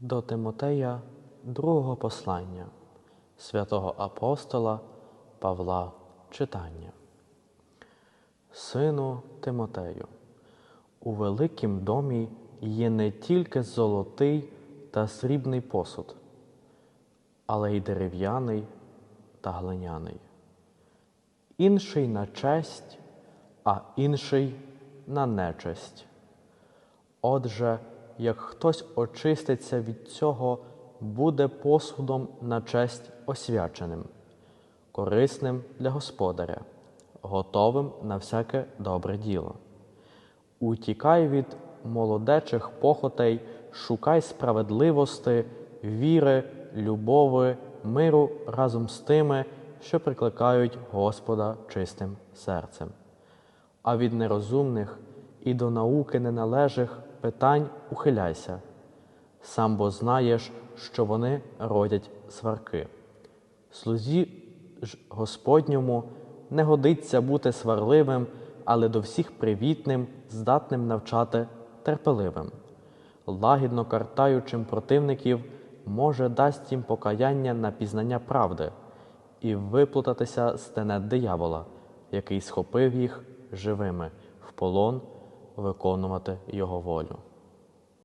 До Тимотея другого послання святого апостола Павла читання. Сину Тимотею, у великім домі є не тільки золотий та срібний посуд, але й дерев'яний та глиняний. Інший на честь, а інший на нечесть. Отже, як хтось очиститься від цього, буде посудом на честь освяченим, корисним для господаря, готовим на всяке добре діло. Утікай від молодечих похотей, шукай справедливости, віри, любови, миру разом з тими, що прикликають Господа чистим серцем а від нерозумних і до науки неналежих питань ухиляйся. Сам бо знаєш, що вони родять сварки. Слузі ж Господньому не годиться бути сварливим, але до всіх привітним, здатним навчати терпеливим. Лагідно картаючим противників, може дасть їм покаяння на пізнання правди і виплутатися з тенет диявола, який схопив їх живими в полон виконувати його волю.